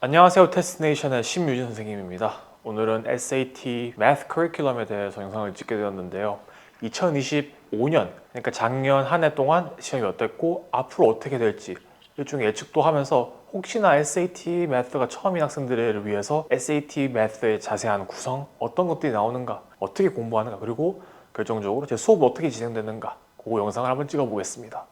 안녕하세요. 테스트네이션의 심유진 선생님입니다. 오늘은 SAT Math 커리큘럼에 대해서 영상을 찍게 되었는데요. 2025년 그러니까 작년 한 해 동안 시험이 어땠고 앞으로 어떻게 될지 일종의 예측도 하면서 혹시나 SAT Math가 처음인 학생들을 위해서 SAT Math의 자세한 구성 어떤 것들이 나오는가 어떻게 공부하는가 그리고 결정적으로 제 수업이 어떻게 진행되는가 그 영상을 한번 찍어 보겠습니다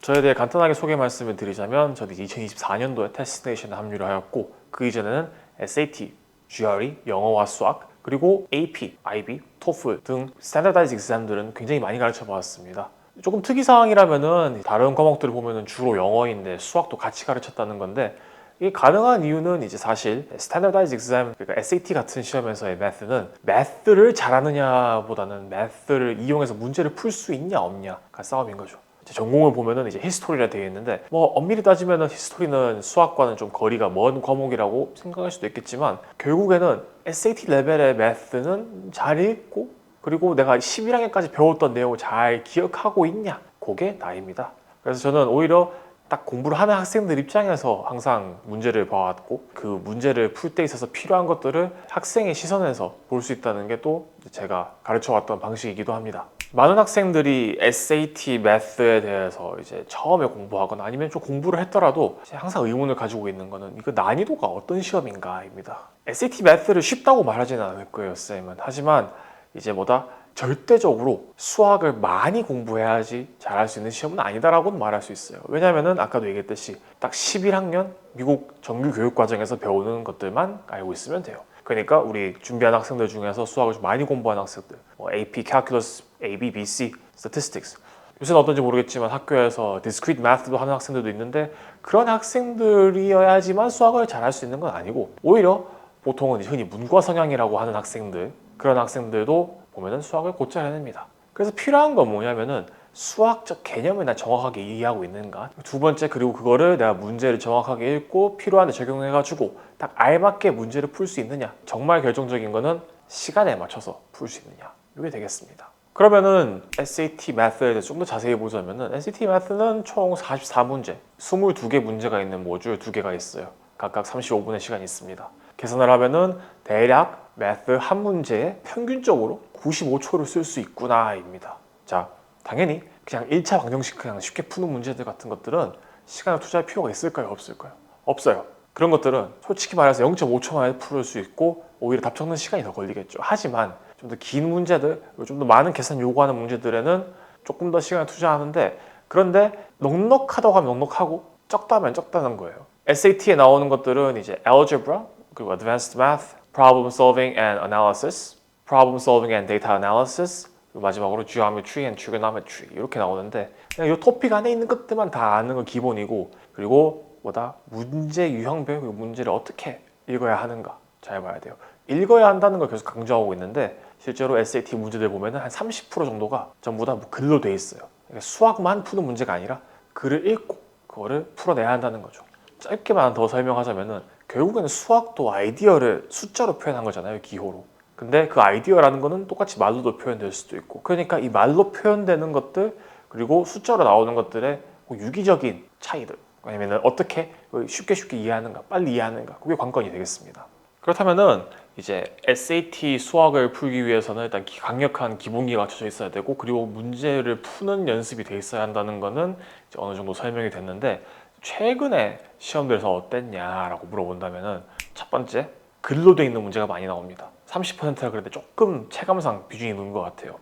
저에 대해 간단하게 소개 말씀을 드리자면 저는 2024년도에 테스트네이션에 합류를 하였고 그 이전에는 SAT, GRE, 영어와 수학 그리고 AP, IB, TOEFL 등 스탠다다이즈 exam들은 굉장히 많이 가르쳐 보았습니다. 조금 특이 사항이라면은 다른 과목들을 보면은 주로 영어인데 수학도 같이 가르쳤다는 건데 이게 가능한 이유는 이제 사실 스탠다다이즈 exam 그러니까 SAT 같은 시험에서의 매스는 매스를 잘하느냐보다는 매스를 이용해서 문제를 풀 수 있냐 없냐가 싸움인 거죠. 제 전공을 보면은 이제 히스토리라 되어 있는데 뭐 엄밀히 따지면은 히스토리는 수학과는 좀 거리가 먼 과목이라고 생각할 수도 있겠지만 결국에는 SAT 레벨의 매스는 잘 읽고 그리고 내가 11학년까지 배웠던 내용을 잘 기억하고 있냐 그게 나입니다. 그래서 저는 오히려 딱 공부를 하는 학생들 입장에서 항상 문제를 봐왔고 그 문제를 풀 때 있어서 필요한 것들을 학생의 시선에서 볼 수 있다는 게 또 제가 가르쳐 왔던 방식이기도 합니다. 많은 학생들이 SAT Math에 대해서 이제 처음에 공부하거나 아니면 좀 공부를 했더라도 항상 의문을 가지고 있는 거는 이거 난이도가 어떤 시험인가입니다. SAT Math를 쉽다고 말하지는 않을 거예요, 쌤은. 하지만 이제 뭐다 절대적으로 수학을 많이 공부해야지 잘할 수 있는 시험은 아니다라고는 말할 수 있어요. 왜냐면은 아까도 얘기했듯이 딱 11학년 미국 정규 교육 과정에서 배우는 것들만 알고 있으면 돼요. 그러니까 우리 준비한 학생들 중에서 수학을 좀 많이 공부한 학생들, 뭐 AP, Calculus, AB, BC, Statistics. 요새는 어떤지 모르겠지만 학교에서 Discrete Math도 하는 학생들도 있는데 그런 학생들이어야지만 수학을 잘할 수 있는 건 아니고 오히려 보통은 흔히 문과 성향이라고 하는 학생들 그런 학생들도 보면은 수학을 곧잘 해냅니다. 그래서 필요한 건 뭐냐면은 수학적 개념을 나 정확하게 이해하고 있는가 두 번째 그리고 그거를 내가 문제를 정확하게 읽고 필요한 데 적용해가지고 딱 알맞게 문제를 풀 수 있느냐 정말 결정적인 거는 시간에 맞춰서 풀 수 있느냐 이게 되겠습니다 그러면은 SAT Math에 대해서 좀 더 자세히 보자면은 SAT Math는 총 44문제 22개 문제가 있는 모듈 두 개가 있어요 각각 35분의 시간이 있습니다 계산을 하면은 대략 매th 한 문제에 평균적으로 95초를 쓸 수 있구나입니다. 자, 당연히 그냥 1차 방정식 그냥 쉽게 푸는 문제들 같은 것들은 시간을 투자할 필요가 있을까요? 없을까요? 없어요. 그런 것들은 솔직히 말해서 0.5초 만에 풀을 수 있고 오히려 답 적는 시간이 더 걸리겠죠. 하지만 좀 더 긴 문제들, 좀 더 많은 계산 요구하는 문제들에는 조금 더 시간을 투자하는데 그런데 넉넉하다고 하면 넉넉하고 적다면 적다는 거예요. SAT에 나오는 것들은 이제 algebra 그리고 advanced math, problem solving and analysis, problem solving and data analysis, 마지막으로 geometry and trigonometry 이렇게 나오는데 그냥 이 토픽 안에 있는 것들만 다 아는 건 기본이고 그리고 뭐다 문제 유형별 문제를 어떻게 읽어야 하는가 잘 봐야 돼요. 읽어야 한다는 걸 계속 강조하고 있는데 실제로 SAT 문제들 보면은 한 30% 정도가 전부 다뭐 글로 돼 있어요. 그러니까 수학만 푸는 문제가 아니라 글을 읽고 그거를 풀어내야 한다는 거죠. 짧게만 더 설명하자면은 결국에는 수학도 아이디어를 숫자로 표현한 거잖아요 기호로 근데 그 아이디어라는 거는 똑같이 말로도 표현될 수도 있고 그러니까 이 말로 표현되는 것들 그리고 숫자로 나오는 것들의 뭐 유기적인 차이들 아니면 어떻게 쉽게 쉽게 이해하는가 빨리 이해하는가 그게 관건이 되겠습니다 그렇다면은 이제 SAT 수학을 풀기 위해서는 일단 강력한 기본기가 갖춰져 있어야 되고 그리고 문제를 푸는 연습이 돼 있어야 한다는 거는 어느 정도 설명이 됐는데 최근에 시험들에서 어땠냐라고 물어본다면은 첫 번째 글로 돼 있는 문제가 많이 나옵니다. 30%라 그랬는데 조금 체감상 비중이 높은 것 같아요.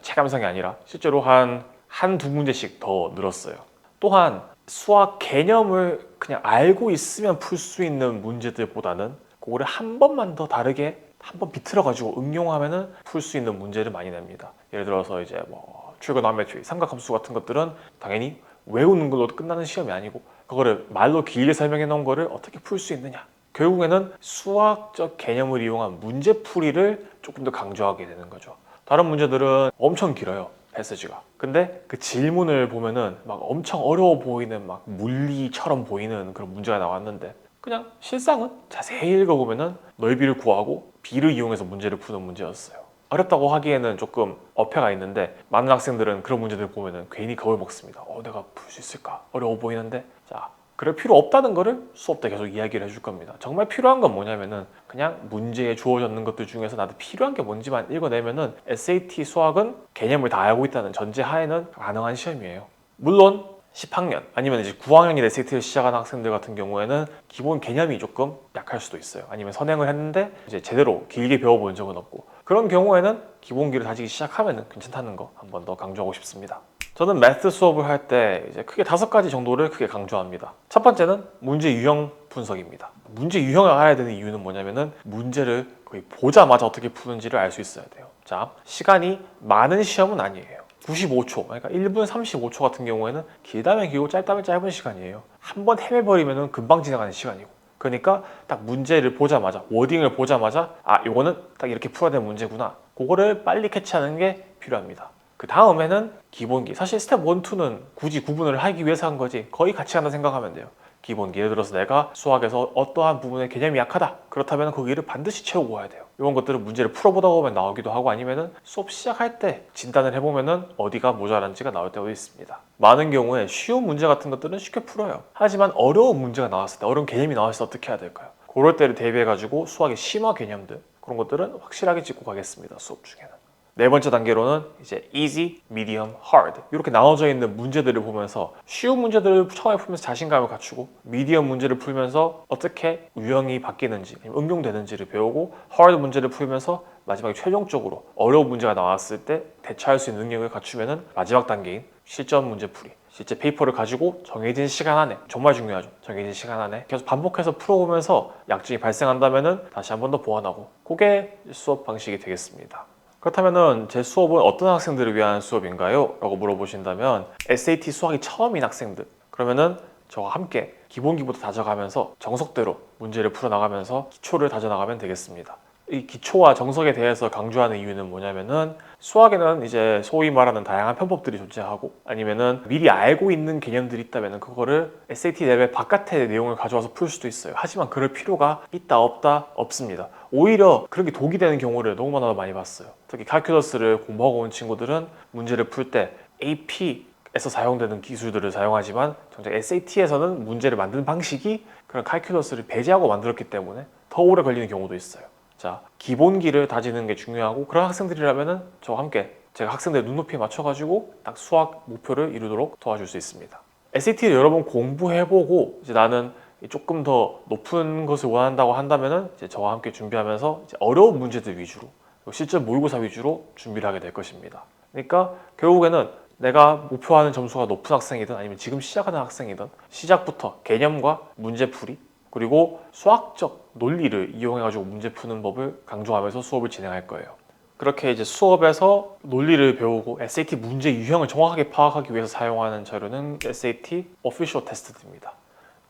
체감상이 아니라 실제로 한 한 두 문제씩 더 늘었어요. 또한 수학 개념을 그냥 알고 있으면 풀 수 있는 문제들보다는 그거를 한 번만 더 다르게 한 번 비틀어 가지고 응용하면은 풀 수 있는 문제를 많이 냅니다. 예를 들어서 이제 뭐 trigonometry 삼각함수 같은 것들은 당연히 외우는 걸로 끝나는 시험이 아니고 그거를 말로 길게 설명해 놓은 거를 어떻게 풀 수 있느냐. 결국에는 수학적 개념을 이용한 문제풀이를 조금 더 강조하게 되는 거죠. 다른 문제들은 엄청 길어요 패스지가. 근데 그 질문을 보면은 막 엄청 어려워 보이는 막 물리처럼 보이는 그런 문제가 나왔는데 그냥 실상은 자세히 읽어보면은 넓이를 구하고 비를 이용해서 문제를 푸는 문제였어요 어렵다고 하기에는 조금 어폐가 있는데 많은 학생들은 그런 문제들 보면은 괜히 겁을 먹습니다. 어, 내가 풀 수 있을까? 어려워 보이는데 자 그럴 필요 없다는 거를 수업 때 계속 이야기를 해줄 겁니다. 정말 필요한 건 뭐냐면은 그냥 문제에 주어졌는 것들 중에서 나도 필요한 게 뭔지만 읽어내면은 SAT 수학은 개념을 다 알고 있다는 전제 하에는 가능한 시험이에요. 물론 10학년 아니면 이제 9학년이 SAT를 시작하는 학생들 같은 경우에는 기본 개념이 조금 약할 수도 있어요. 아니면 선행을 했는데 이제 제대로 길게 배워본 적은 없고 그런 경우에는 기본기를 다지기 시작하면 괜찮다는 거 한 번 더 강조하고 싶습니다. 저는 매트 수업을 할 때 이제 크게 다섯 가지 정도를 크게 강조합니다. 첫 번째는 문제 유형 분석입니다. 문제 유형을 알아야 되는 이유는 뭐냐면은 문제를 거의 보자마자 어떻게 푸는지를 알 수 있어야 돼요. 자, 시간이 많은 시험은 아니에요. 95초, 그러니까 1분 35초 같은 경우에는 길다면 길고 짧다면 짧은 시간이에요. 한 번 헤매버리면 금방 지나가는 시간이고. 그러니까 딱 문제를 보자마자, 워딩을 보자마자, 아, 이거는 딱 이렇게 풀어야 되는 문제구나. 그거를 빨리 캐치하는 게 필요합니다. 그 다음에는 기본기. 사실 스텝 1, 2는 굳이 구분을 하기 위해서 한 거지. 거의 같이 한다 생각하면 돼요. 기본기. 예를 들어서 내가 수학에서 어떠한 부분에 개념이 약하다. 그렇다면 거기를 반드시 채우고 와야 돼요. 이런 것들은 문제를 풀어보다 보면 나오기도 하고 아니면은 수업 시작할 때 진단을 해보면은 어디가 모자란지가 나올 때가 있습니다. 많은 경우에 쉬운 문제 같은 것들은 쉽게 풀어요. 하지만 어려운 문제가 나왔을 때, 어려운 개념이 나왔을 때 어떻게 해야 될까요? 그럴 때를 대비해 가지고 수학의 심화 개념들 그런 것들은 확실하게 짚고 가겠습니다. 수업 중에는. 네 번째 단계로는 이제 easy, medium, hard 이렇게 나눠져 있는 문제들을 보면서 쉬운 문제들을 처음에 풀면서 자신감을 갖추고 미디엄 문제를 풀면서 어떻게 유형이 바뀌는지 응용되는지를 배우고 hard 문제를 풀면서 마지막에 최종적으로 어려운 문제가 나왔을 때 대처할 수 있는 능력을 갖추면은 마지막 단계인 실전 문제 풀이 실제 페이퍼를 가지고 정해진 시간 안에 정말 중요하죠. 정해진 시간 안에 계속 반복해서 풀어보면서 약점이 발생한다면은 다시 한 번 더 보완하고 그게 수업 방식이 되겠습니다. 그렇다면은 제 수업은 어떤 학생들을 위한 수업인가요? 라고 물어보신다면 SAT 수학이 처음인 학생들 그러면은 저와 함께 기본기부터 다져가면서 정석대로 문제를 풀어나가면서 기초를 다져나가면 되겠습니다. 이 기초와 정석에 대해서 강조하는 이유는 뭐냐면은 수학에는 이제 소위 말하는 다양한 편법들이 존재하고 아니면은 미리 알고 있는 개념들이 있다면은 그거를 SAT 레벨 바깥의 내용을 가져와서 풀 수도 있어요. 하지만 그럴 필요가 있다 없다 없습니다. 오히려 그런 게 독이 되는 경우를 너무나 많이 봤어요. 특히 칼큘러스를 공부하고 온 친구들은 문제를 풀 때 AP에서 사용되는 기술들을 사용하지만 정작 SAT에서는 문제를 만드는 방식이 그런 칼큘러스를 배제하고 만들었기 때문에 더 오래 걸리는 경우도 있어요. 자, 기본기를 다지는 게 중요하고 그런 학생들이라면은 저와 함께 제가 학생들 눈높이에 맞춰가지고 딱 수학 목표를 이루도록 도와줄 수 있습니다. SAT를 여러 번 공부해보고 이제 나는 조금 더 높은 것을 원한다고 한다면은 이제 저와 함께 준비하면서 이제 어려운 문제들 위주로 실전 모의고사 위주로 준비를 하게 될 것입니다. 그러니까 결국에는 내가 목표하는 점수가 높은 학생이든 아니면 지금 시작하는 학생이든 시작부터 개념과 문제풀이 그리고 수학적 논리를 이용해가지고 문제 푸는 법을 강조하면서 수업을 진행할 거예요. 그렇게 이제 수업에서 논리를 배우고 SAT 문제 유형을 정확하게 파악하기 위해서 사용하는 자료는 SAT Official Test입니다.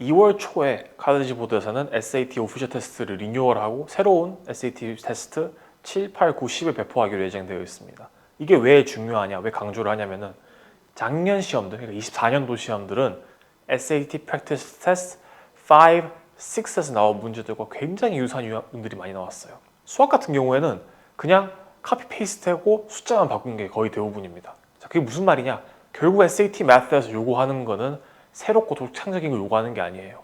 2월 초에 카레지 보드에서는 SAT 오피셜 테스트를 리뉴얼하고 새로운 SAT 테스트 7, 8, 9, 10을 배포하기로 예정되어 있습니다. 이게 왜 중요하냐, 왜 강조를 하냐면은 작년 시험들, 그러니까 24년도 시험들은 SAT Practice Test 5, 6에서 나온 문제들과 굉장히 유사한 유형들이 많이 나왔어요. 수학 같은 경우에는 그냥 카피 페이스트하고 숫자만 바꾼 게 거의 대부분입니다. 자, 그게 무슨 말이냐? 결국 SAT Math에서 요구하는 거는 새롭고 독창적인 걸 요구하는 게 아니에요.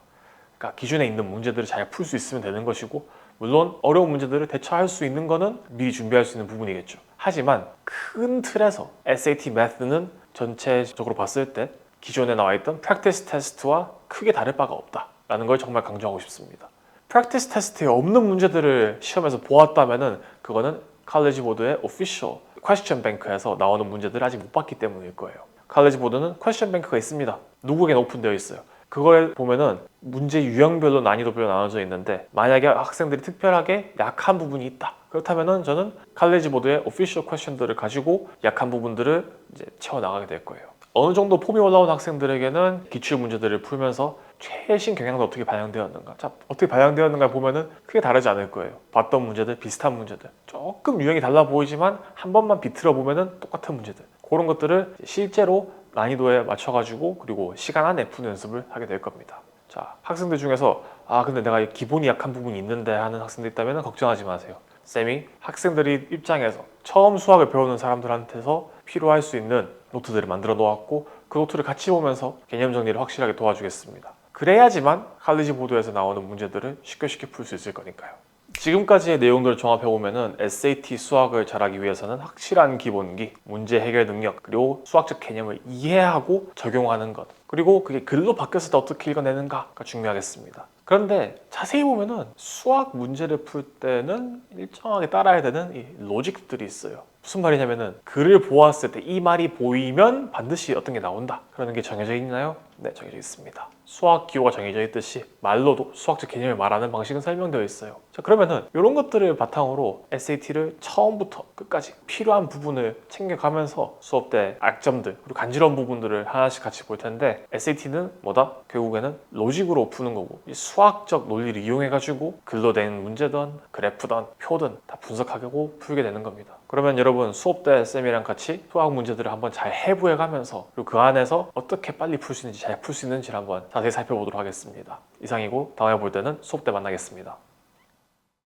그러니까 기존에 있는 문제들을 잘 풀 수 있으면 되는 것이고 물론 어려운 문제들을 대처할 수 있는 거는 미리 준비할 수 있는 부분이겠죠. 하지만 큰 틀에서 SAT Math는 전체적으로 봤을 때 기존에 나와 있던 프랙티스 테스트와 크게 다를 바가 없다라는 걸 정말 강조하고 싶습니다. 프랙티스 테스트에 없는 문제들을 시험에서 보았다면은 그거는 칼레지 보드의 오피셜 퀘스천 뱅크에서 나오는 문제들을 아직 못 봤기 때문일 거예요. 칼레지 보드는 퀘스천 뱅크가 있습니다. 누구에게나 오픈되어 있어요. 그걸 보면은 문제 유형별로 난이도별로 나눠져 있는데 만약에 학생들이 특별하게 약한 부분이 있다. 그렇다면은 저는 칼레지 보드의 오피셜 퀘스천들을 가지고 약한 부분들을 이제 채워 나가게 될 거예요. 어느 정도 폼이 올라온 학생들에게는 기출 문제들을 풀면서 최신 경향도 어떻게 반영되었는가. 자, 어떻게 반영되었는가 보면은 크게 다르지 않을 거예요. 봤던 문제들, 비슷한 문제들. 조금 유형이 달라 보이지만 한 번만 비틀어 보면은 똑같은 문제들. 그런 것들을 실제로 난이도에 맞춰가지고 그리고 시간 안에 푸는 연습을 하게 될 겁니다. 자, 학생들 중에서 아, 근데 내가 기본이 약한 부분이 있는데 하는 학생들 있다면 걱정하지 마세요. 쌤이 학생들이 입장에서 처음 수학을 배우는 사람들한테서 필요할 수 있는 노트들을 만들어 놓았고 그 노트를 같이 보면서 개념 정리를 확실하게 도와주겠습니다. 그래야지만 칼리지 보드에서 나오는 문제들을 쉽게 쉽게 풀 수 있을 거니까요. 지금까지의 내용들을 종합해 보면은 SAT 수학을 잘하기 위해서는 확실한 기본기, 문제 해결 능력, 그리고 수학적 개념을 이해하고 적용하는 것, 그리고 그게 글로 바뀌었을 때 어떻게 읽어내는가가 중요하겠습니다. 그런데 자세히 보면은 수학 문제를 풀 때는 일정하게 따라야 되는 이 로직들이 있어요. 무슨 말이냐면은 글을 보았을 때 이 말이 보이면 반드시 어떤 게 나온다. 그러는 게 정해져 있나요? 네, 정해져 있습니다. 수학 기호가 정해져 있듯이 말로도 수학적 개념을 말하는 방식은 설명되어 있어요. 자, 그러면은 이런 것들을 바탕으로 SAT를 처음부터 끝까지 필요한 부분을 챙겨가면서 수업 때 약점들 그리고 간지러운 부분들을 하나씩 같이 볼 텐데 SAT는 뭐다? 결국에는 로직으로 푸는 거고 이 수 학적 논리를 이용해 가지고 글로 된 문제든 그래프든 표든 다 분석하고 풀게 되는 겁니다. 그러면 여러분 수업 때 쌤이랑 같이 수학 문제들을 한번 잘 해부해 가면서 그리고 그 안에서 어떻게 빨리 풀 수 있는지 잘 풀 수 있는지를 한번 자세히 살펴보도록 하겠습니다. 이상이고 다음에 볼 때는 수업 때 만나겠습니다.